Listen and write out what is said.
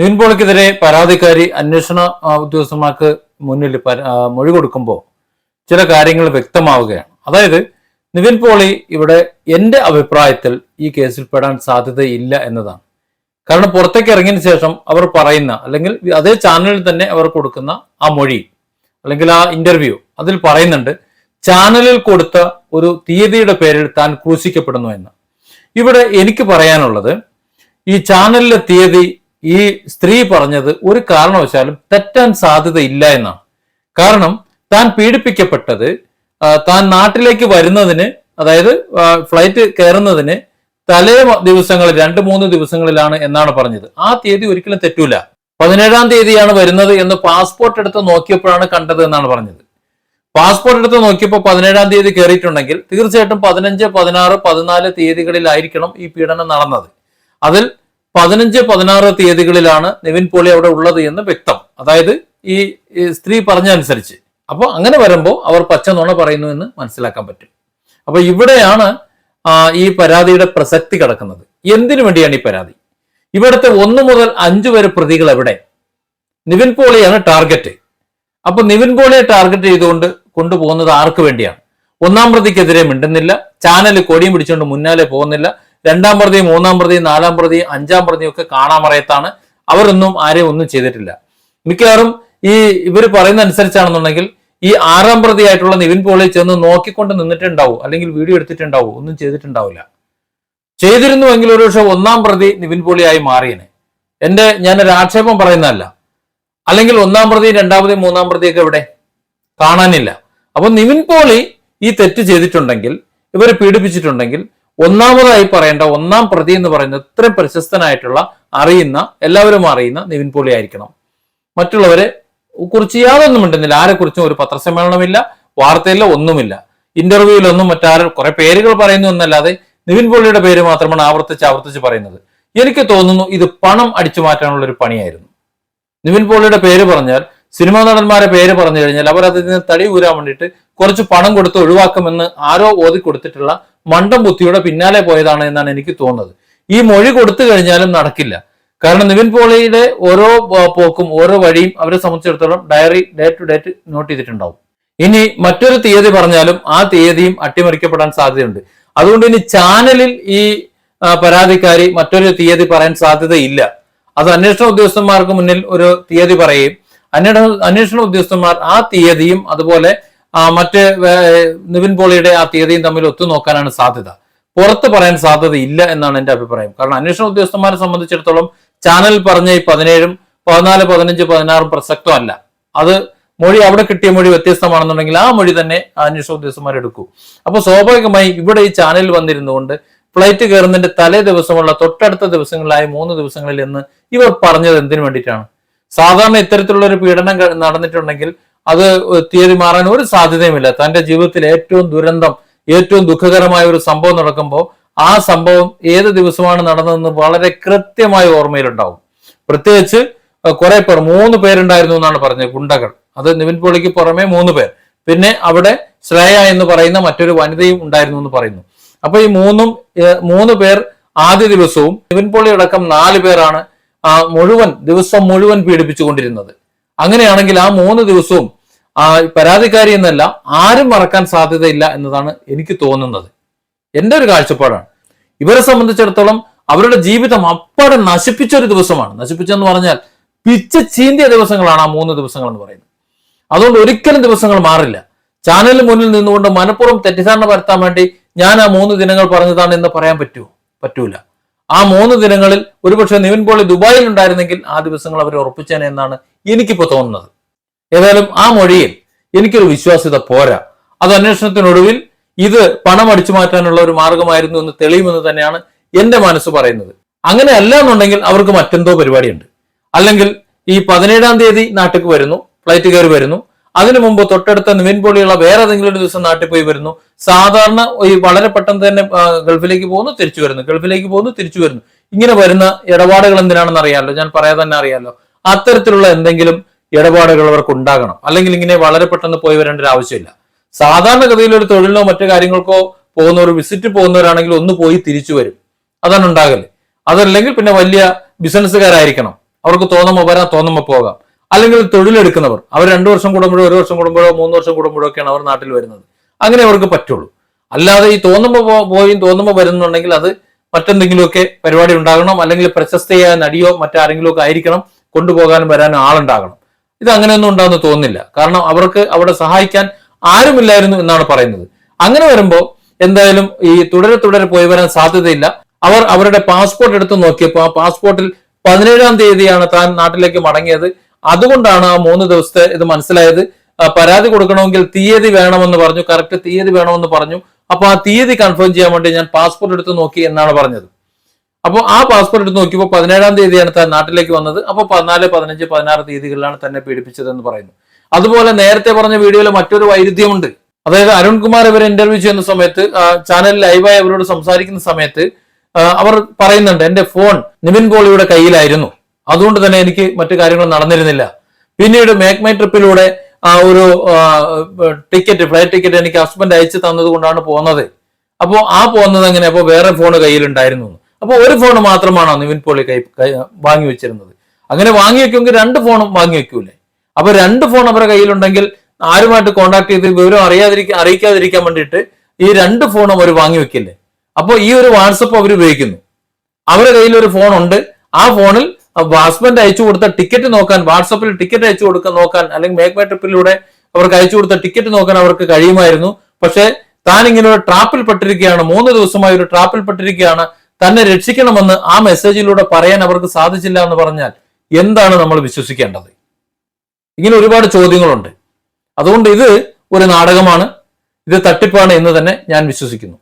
നിവിൻ പരാതിക്കാരി അന്വേഷണ ഉദ്യോഗസ്ഥന്മാർക്ക് മുന്നിൽ മൊഴി കൊടുക്കുമ്പോൾ ചില കാര്യങ്ങൾ വ്യക്തമാവുകയാണ്. അതായത് നിവിൻ പോളി ഇവിടെ എന്റെ അഭിപ്രായത്തിൽ ഈ കേസിൽ പെടാൻ സാധ്യതയില്ല എന്നതാണ്. കാരണം പുറത്തേക്ക് ഇറങ്ങിയ ശേഷം അവർ പറയുന്ന അല്ലെങ്കിൽ അതേ ചാനലിൽ തന്നെ അവർ കൊടുക്കുന്ന ആ മൊഴി അല്ലെങ്കിൽ ആ ഇന്റർവ്യൂ അതിൽ പറയുന്നുണ്ട് ചാനലിൽ കൊടുത്ത ഒരു തീയതിയുടെ പേരിൽ താൻ ക്രൂശിക്കപ്പെടുന്നു എന്ന്. ഇവിടെ എനിക്ക് പറയാനുള്ളത് ഈ ചാനലിലെ തീയതി ഈ സ്ത്രീ പറഞ്ഞത് ഒരു കാരണവശാലും തെറ്റാൻ സാധ്യതയില്ല എന്നാണ്. കാരണം താൻ പീഡിപ്പിക്കപ്പെട്ടത് താൻ നാട്ടിലേക്ക് വരുന്നതിന് അതായത് ഫ്ലൈറ്റ് കയറുന്നതിന് തലേ ദിവസങ്ങൾ രണ്ട് മൂന്ന് ദിവസങ്ങളിലാണ് എന്നാണ് പറഞ്ഞത്. ആ തീയതി ഒരിക്കലും തെറ്റൂല. പതിനേഴാം തീയതിയാണ് വരുന്നത് എന്ന് പാസ്പോർട്ട് എടുത്ത് നോക്കിയപ്പോഴാണ് കണ്ടത് എന്നാണ് പറഞ്ഞത്. പാസ്പോർട്ട് എടുത്ത് നോക്കിയപ്പോൾ പതിനേഴാം തീയതി കയറിയിട്ടുണ്ടെങ്കിൽ തീർച്ചയായിട്ടും പതിനഞ്ച് പതിനാറ് പതിനാല് തീയതികളിലായിരിക്കണം ഈ പീഡനം നടന്നത്. അതിൽ പതിനഞ്ച് പതിനാറ് തീയതികളിലാണ് നിവിൻ പോളി അവിടെ ഉള്ളത് എന്ന് വ്യക്തം. അതായത് ഈ സ്ത്രീ പറഞ്ഞ അനുസരിച്ച് അപ്പോൾ അങ്ങനെ വരുമ്പോൾ അവർ പച്ച നുണ പറയുന്നു എന്ന് മനസ്സിലാക്കാൻ പറ്റും. അപ്പൊ ഇവിടെയാണ് ഈ പരാതിയുടെ പ്രസക്തി കിടക്കുന്നത്. എന്തിനു വേണ്ടിയാണ് ഈ പരാതി? ഇവിടുത്തെ ഒന്ന് മുതൽ അഞ്ച് വരെ പ്രതികൾ എവിടെ? നിവിൻ പോളിയാണ് ടാർഗറ്റ്. അപ്പൊ നിവിൻ പോളിയെ ടാർഗറ്റ് ചെയ്തുകൊണ്ട് കൊണ്ടുപോകുന്നത് ആർക്ക് വേണ്ടിയാണ്? ഒന്നാം പ്രതിക്കെതിരെ മിണ്ടുന്നില്ല. ചാനൽ കൊടിയും പിടിച്ചുകൊണ്ട് മുന്നാലെ പോകുന്നില്ല. രണ്ടാം പ്രതി മൂന്നാം പ്രതി നാലാം പ്രതി അഞ്ചാം പ്രതിയും ഒക്കെ കാണാമറയത്താണ് അവരൊന്നും ആരെയും ഒന്നും ചെയ്തിട്ടില്ല. മിക്കവാറും ഈ ഇവർ പറയുന്ന അനുസരിച്ചാണെന്നുണ്ടെങ്കിൽ ഈ ആറാം പ്രതിയായിട്ടുള്ള നിവിൻ പോളി ചെന്ന് നോക്കിക്കൊണ്ട് നിന്നിട്ടുണ്ടാവും. അല്ലെങ്കിൽ വീഡിയോ എടുത്തിട്ടുണ്ടാവും. ഒന്നും ചെയ്തിട്ടുണ്ടാവില്ല. ചെയ്തിരുന്നുവെങ്കിൽ ഒരു പക്ഷെ ഒന്നാം പ്രതി നിവിൻ പോളിയായി മാറിയനെ. എന്റെ ഞാനൊരു ആക്ഷേപം പറയുന്നതല്ല. അല്ലെങ്കിൽ ഒന്നാം പ്രതി രണ്ടാം പ്രതി മൂന്നാം പ്രതിയൊക്കെ ഇവിടെ കാണാനില്ല. അപ്പൊ നിവിൻ പോളി ഈ തെറ്റ് ചെയ്തിട്ടുണ്ടെങ്കിൽ ഇവരെ പീഡിപ്പിച്ചിട്ടുണ്ടെങ്കിൽ ഒന്നാമതായി പറയേണ്ട ഒന്നാം പ്രതി എന്ന് പറയുന്നത് ഇത്രയും പ്രശസ്തനായിട്ടുള്ള അറിയുന്ന എല്ലാവരും അറിയുന്ന നിവിൻ പോളി ആയിരിക്കണം. മറ്റുള്ളവരെ കുറിച്ച് യാതൊന്നും ഉണ്ടെന്നില്ല ആരെക്കുറിച്ചും ഒരു പത്രസമ്മേളനമില്ല വാർത്തയില്ല ഒന്നുമില്ല. ഇന്റർവ്യൂവിലൊന്നും മറ്റാരും കുറെ പേരുകൾ പറയുന്നു എന്നല്ലാതെ നിവിൻ പോളിയുടെ പേര് മാത്രമാണ് ആവർത്തിച്ച് ആവർത്തിച്ച് പറയുന്നത്. എനിക്ക് തോന്നുന്നു ഇത് പണം അടിച്ചു മാറ്റാനുള്ള ഒരു പണിയായിരുന്നു. നിവിൻ പോളിയുടെ പേര് പറഞ്ഞാൽ സിനിമാ നടന്മാരെ പേര് പറഞ്ഞു കഴിഞ്ഞാൽ അവർ അതിൽ നിന്ന് തടി ഊരാൻ വേണ്ടിയിട്ട് കുറച്ച് പണം കൊടുത്ത് ഒഴിവാക്കുമെന്ന് ആരോ ഓതി കൊടുത്തിട്ടുള്ള മണ്ടം ബുദ്ധിയുടെ പിന്നാലെ പോയതാണ് എന്നാണ് എനിക്ക് തോന്നുന്നത്. ഈ മൊഴി കൊടുത്തു കഴിഞ്ഞാലും നടക്കില്ല. കാരണം നിവിൻ പോളിയുടെ ഓരോ പോക്കും ഓരോ വഴിയും അവരെ സംബന്ധിച്ചിടത്തോളം diary day to date note ചെയ്തിട്ടുണ്ടാവും. ഇനി മറ്റൊരു തീയതി പറഞ്ഞാലും ആ തീയതിയും അട്ടിമറിക്കപ്പെടാൻ സാധ്യതയുണ്ട്. അതുകൊണ്ട് ഇനി ചാനലിൽ ഈ പരാതിക്കാരി മറ്റൊരു തീയതി പറയാൻ സാധ്യതയില്ല. അത് അന്വേഷണ ഉദ്യോഗസ്ഥന്മാർക്ക് മുന്നിൽ ഒരു തീയതി പറയുകയും അന്വേഷണ അന്വേഷണ ഉദ്യോഗസ്ഥന്മാർ ആ തീയതിയും അതുപോലെ മറ്റ് നിവിൻ പോളിയുടെ ആ തീയതിയും തമ്മിൽ ഒത്തുനോക്കാനാണ് സാധ്യത. പുറത്ത് പറയാൻ സാധ്യത ഇല്ല എന്നാണ് എന്റെ അഭിപ്രായം. കാരണം അന്വേഷണ ഉദ്യോഗസ്ഥന്മാരെ സംബന്ധിച്ചിടത്തോളം ചാനൽ പറഞ്ഞ ഈ പതിനേഴും പതിനാല് പതിനഞ്ച് പതിനാറും പ്രസക്തമല്ല അത് മൊഴി അവിടെ കിട്ടിയ മൊഴി വ്യത്യസ്തമാണെന്നുണ്ടെങ്കിൽ ആ മൊഴി തന്നെ അന്വേഷണ ഉദ്യോഗസ്ഥന്മാർ എടുക്കൂ. അപ്പൊ സ്വാഭാവികമായി ഇവിടെ ഈ ചാനലിൽ വന്നിരുന്നുകൊണ്ട് ഫ്ലൈറ്റ് കയറുന്നതിന്റെ തലേ ദിവസമുള്ള തൊട്ടടുത്ത ദിവസങ്ങളിലായ മൂന്ന് ദിവസങ്ങളിൽ എന്ന് ഇവർ പറഞ്ഞത് എന്തിനു വേണ്ടിയിട്ടാണ്? സാധാരണ ഇത്തരത്തിലുള്ള ഒരു പീഡനം നടന്നിട്ടുണ്ടെങ്കിൽ അത് തീയതി മാറാൻ ഒരു സാധ്യതയുമില്ല. തന്റെ ജീവിതത്തിൽ ഏറ്റവും ദുരന്തം ഏറ്റവും ദുഃഖകരമായ ഒരു സംഭവം നടക്കുമ്പോൾ ആ സംഭവം ഏത് ദിവസമാണ് നടന്നതെന്ന് വളരെ കൃത്യമായ ഓർമ്മയിലുണ്ടാവും. പ്രത്യേകിച്ച് കുറെ പേർ മൂന്ന് പേരുണ്ടായിരുന്നു എന്നാണ് പറഞ്ഞത് ഗുണ്ടകൾ. അത് നിവിൻ പോളിക്ക് പുറമെ മൂന്ന് പേർ. പിന്നെ അവിടെ ശ്രേയ എന്ന് പറയുന്ന മറ്റൊരു വനിതയും ഉണ്ടായിരുന്നു എന്ന് പറയുന്നു. അപ്പൊ ഈ മൂന്നും മൂന്ന് പേർ ആദ്യ ദിവസവും നിവിൻ പോളി അടക്കം നാല് പേരാണ് ആ മുഴുവൻ ദിവസം മുഴുവൻ പീഡിപ്പിച്ചുകൊണ്ടിരുന്നത്. അങ്ങനെയാണെങ്കിൽ ആ മൂന്ന് ദിവസവും ആ പരാതിക്കാരി എന്നല്ല ആരും മറക്കാൻ സാധ്യതയില്ല എന്നതാണ് എനിക്ക് തോന്നുന്നത്. എന്റെ ഒരു കാഴ്ചപ്പാടാണ്. ഇവരെ സംബന്ധിച്ചിടത്തോളം അവരുടെ ജീവിതം അപ്പാടെ നശിപ്പിച്ച ഒരു ദിവസമാണ്. നശിപ്പിച്ചെന്ന് പറഞ്ഞാൽ പിച്ച് ചീന്തിയ ദിവസങ്ങളാണ് ആ മൂന്ന് ദിവസങ്ങൾ എന്ന് പറയുന്നത്. അതുകൊണ്ട് ഒരിക്കലും ദിവസങ്ങൾ മാറില്ല. ചാനലിന് മുന്നിൽ നിന്നുകൊണ്ട് മനഃപൂർവം തെറ്റിദ്ധാരണ വരുത്താൻ വേണ്ടി ഞാൻ ആ മൂന്ന് ദിനങ്ങൾ പറഞ്ഞതാണ് എന്ന് പറയാൻ പറ്റുമോ പറ്റൂല. ആ മൂന്ന് ദിനങ്ങളിൽ ഒരുപക്ഷെ നിവിൻ പോളി ദുബായിൽ ഉണ്ടായിരുന്നെങ്കിൽ ആ ദിവസങ്ങൾ അവർ ഉറപ്പിച്ചേനെ എന്നാണ് എനിക്കിപ്പോ തോന്നുന്നത്. ഏതായാലും ആ മൊഴിയിൽ എനിക്കൊരു വിശ്വാസ്യത പോരാ. അത് അന്വേഷണത്തിനൊടുവിൽ ഇത് പണം അടിച്ചു മാറ്റാനുള്ള ഒരു മാർഗമായിരുന്നു എന്ന് തെളിയുമെന്ന് തന്നെയാണ് എന്റെ മനസ്സ് പറയുന്നത്. അങ്ങനെ അല്ല എന്നുണ്ടെങ്കിൽ അവർക്ക് മറ്റെന്തോ പരിപാടിയുണ്ട്. അല്ലെങ്കിൽ ഈ പതിനേഴാം തീയതി നാട്ടിൽ വരുന്നു ഫ്ലൈറ്റ് കയറി വരുന്നു. അതിനു മുമ്പ് തൊട്ടടുത്ത നിവിൻ പോളിയുള്ള വേറെ ഏതെങ്കിലും ഒരു ദിവസം നാട്ടിൽ പോയി വരുന്നു. സാധാരണ ഈ വളരെ പെട്ടെന്ന് തന്നെ ഗൾഫിലേക്ക് പോകുന്നു തിരിച്ചു വരുന്നു. ഗൾഫിലേക്ക് പോകുന്നു തിരിച്ചു വരുന്നു. ഇങ്ങനെ വരുന്ന ഇടപാടുകൾ എന്തിനാണെന്ന് അറിയാമല്ലോ ഞാൻ പറയാതെ തന്നെ അറിയാമല്ലോ അത്തരത്തിലുള്ള എന്തെങ്കിലും ഇടപാടുകൾ അവർക്ക് ഉണ്ടാകണം. അല്ലെങ്കിൽ ഇങ്ങനെ വളരെ പെട്ടെന്ന് പോയി വരേണ്ട ഒരു ആവശ്യമില്ല. സാധാരണഗതിയിൽ ഒരു തൊഴിലിനോ മറ്റു കാര്യങ്ങൾക്കോ പോകുന്നവർ വിസിറ്റ് പോകുന്നവരാണെങ്കിൽ ഒന്ന് പോയി തിരിച്ചു വരും. അതാണ് ഉണ്ടാകൽ. അതല്ലെങ്കിൽ പിന്നെ വലിയ ബിസിനസ്സുകാരായിരിക്കണം. അവർക്ക് തോന്നുമ്പോൾ വരാം തോന്നുമ്പോൾ പോകാം. അല്ലെങ്കിൽ തൊഴിലെടുക്കുന്നവർ. അവർ രണ്ടു വർഷം കൂടുമ്പോഴോ ഒരു വർഷം കൂടുമ്പോഴോ മൂന്ന് വർഷം കൂടുമ്പോഴോ ഒക്കെയാണ് അവർ നാട്ടിൽ വരുന്നത്. അങ്ങനെ അവർക്ക് പറ്റുള്ളൂ. അല്ലാതെ ഈ തോന്നുമ്പോൾ പോയി തോന്നുമ്പോൾ വരുന്നുണ്ടെങ്കിൽ അത് മറ്റെന്തെങ്കിലുമൊക്കെ പരിപാടി ഉണ്ടാകണം. അല്ലെങ്കിൽ പ്രശസ്തയായ നടിയോ മറ്റാരെങ്കിലുമൊക്കെ ആയിരിക്കണം കൊണ്ടുപോകാനും വരാനും ആളുണ്ടാകണം. ഇത് അങ്ങനെയൊന്നും ഉണ്ടാകുന്ന തോന്നില്ല കാരണം അവർക്ക് അവിടെ സഹായിക്കാൻ ആരുമില്ലായിരുന്നു എന്നാണ് പറയുന്നത്. അങ്ങനെ വരുമ്പോൾ എന്തായാലും ഈ തുടരെ തുടരെ പോയി വരാൻ സാധ്യതയില്ല. അവർ അവരുടെ പാസ്പോർട്ട് എടുത്ത് നോക്കിയപ്പോൾ ആ പാസ്പോർട്ടിൽ പതിനേഴാം തീയതിയാണ് താൻ നാട്ടിലേക്ക് മടങ്ങിയത്. അതുകൊണ്ടാണ് ആ മൂന്ന് ദിവസത്തെ ഇത് മനസ്സിലായത്. പരാതി കൊടുക്കണമെങ്കിൽ തീയതി വേണമെന്ന് പറഞ്ഞു. കറക്റ്റ് തീയതി വേണമെന്ന് പറഞ്ഞു. അപ്പൊ ആ തീയതി കൺഫേം ചെയ്യാൻ വേണ്ടി ഞാൻ പാസ്പോർട്ട് എടുത്ത് നോക്കി എന്നാണ് പറഞ്ഞത്. അപ്പോൾ ആ പാസ്പോർട്ട് എടുത്ത് നോക്കിയപ്പോൾ പതിനേഴാം തീയതിയാണ് താൻ നാട്ടിലേക്ക് വന്നത്. അപ്പോൾ പതിനാല് പതിനഞ്ച് പതിനാറ് തീയതികളിലാണ് തന്നെ പീഡിപ്പിച്ചതെന്ന് പറയുന്നു. അതുപോലെ നേരത്തെ പറഞ്ഞ വീഡിയോയിൽ മറ്റൊരു വൈരുദ്ധ്യമുണ്ട്. അതായത് അരുൺകുമാർ ഇവരെ ഇന്റർവ്യൂ ചെയ്യുന്ന സമയത്ത് ചാനൽ ലൈവായി അവരോട് സംസാരിക്കുന്ന സമയത്ത് അവർ പറയുന്നുണ്ട് എന്റെ ഫോൺ നിവിൻ പോളിയുടെ കയ്യിലായിരുന്നു. അതുകൊണ്ട് തന്നെ എനിക്ക് മറ്റു കാര്യങ്ങൾ നടന്നിരുന്നില്ല. പിന്നീട് മേക്ക് മൈ ട്രിപ്പിലൂടെ ആ, ഒരു ടിക്കറ്റ് ഫ്ലൈറ്റ് ടിക്കറ്റ് എനിക്ക് ഹസ്ബൻഡ് അയച്ചു തന്നത് കൊണ്ടാണ് പോകുന്നത് അപ്പോൾ ആ പോകുന്നത് എങ്ങനെ അപ്പോൾ വേറെ ഫോൺ കയ്യിലുണ്ടായിരുന്നു. അപ്പോൾ ഒരു ഫോൺ മാത്രമാണോ നിവിൻ പോളി കൈ വാങ്ങി വെച്ചിരുന്നത്? അങ്ങനെ വാങ്ങി വെക്കുമെങ്കിൽ രണ്ട് ഫോണും വാങ്ങി വെക്കൂലേ? അപ്പൊ രണ്ട് ഫോൺ അവരുടെ കയ്യിലുണ്ടെങ്കിൽ ആരുമായിട്ട് കോണ്ടാക്ട് ചെയ്ത് വിവരം അറിയാതിരിക്കാൻ അറിയിക്കാതിരിക്കാൻ വേണ്ടിയിട്ട് ഈ രണ്ട് ഫോണും അവർ വാങ്ങി വെക്കില്ലേ? അപ്പോൾ ഈ ഒരു വാട്സപ്പ് അവർ ഉപയോഗിക്കുന്നു. അവരുടെ കയ്യിൽ ഒരു ഫോൺ ഉണ്ട്. ആ ഫോണിൽ ഹസ്ബൻഡ് അയച്ചു കൊടുത്ത ടിക്കറ്റ് നോക്കാൻ വാട്സപ്പിൽ ടിക്കറ്റ് അയച്ചു കൊടുക്കാൻ നോക്കാൻ അല്ലെങ്കിൽ മേക്ക് മൈ ട്രിപ്പിലൂടെ അവർക്ക് അയച്ചു കൊടുത്ത ടിക്കറ്റ് നോക്കാൻ അവർക്ക് കഴിയുമായിരുന്നു. പക്ഷേ താൻ ഇങ്ങനെ ഒരു ട്രാപ്പിൽ പെട്ടിരിക്കുകയാണ്. മൂന്ന് ദിവസമായി ഒരു ട്രാപ്പിൽ പെട്ടിരിക്കുകയാണ്. തന്നെ രക്ഷിക്കണമെന്ന് ആ മെസ്സേജിലൂടെ പറയാൻ അവർക്ക് സാധിച്ചില്ല എന്ന് പറഞ്ഞാൽ എന്താണ് നമ്മൾ വിശ്വസിക്കേണ്ടത്? ഇങ്ങനെ ഒരുപാട് ചോദ്യങ്ങളുണ്ട്. അതുകൊണ്ട് ഇത് ഒരു നാടകമാണ്. ഇത് തട്ടിപ്പാണ് എന്ന് തന്നെ ഞാൻ വിശ്വസിക്കുന്നു.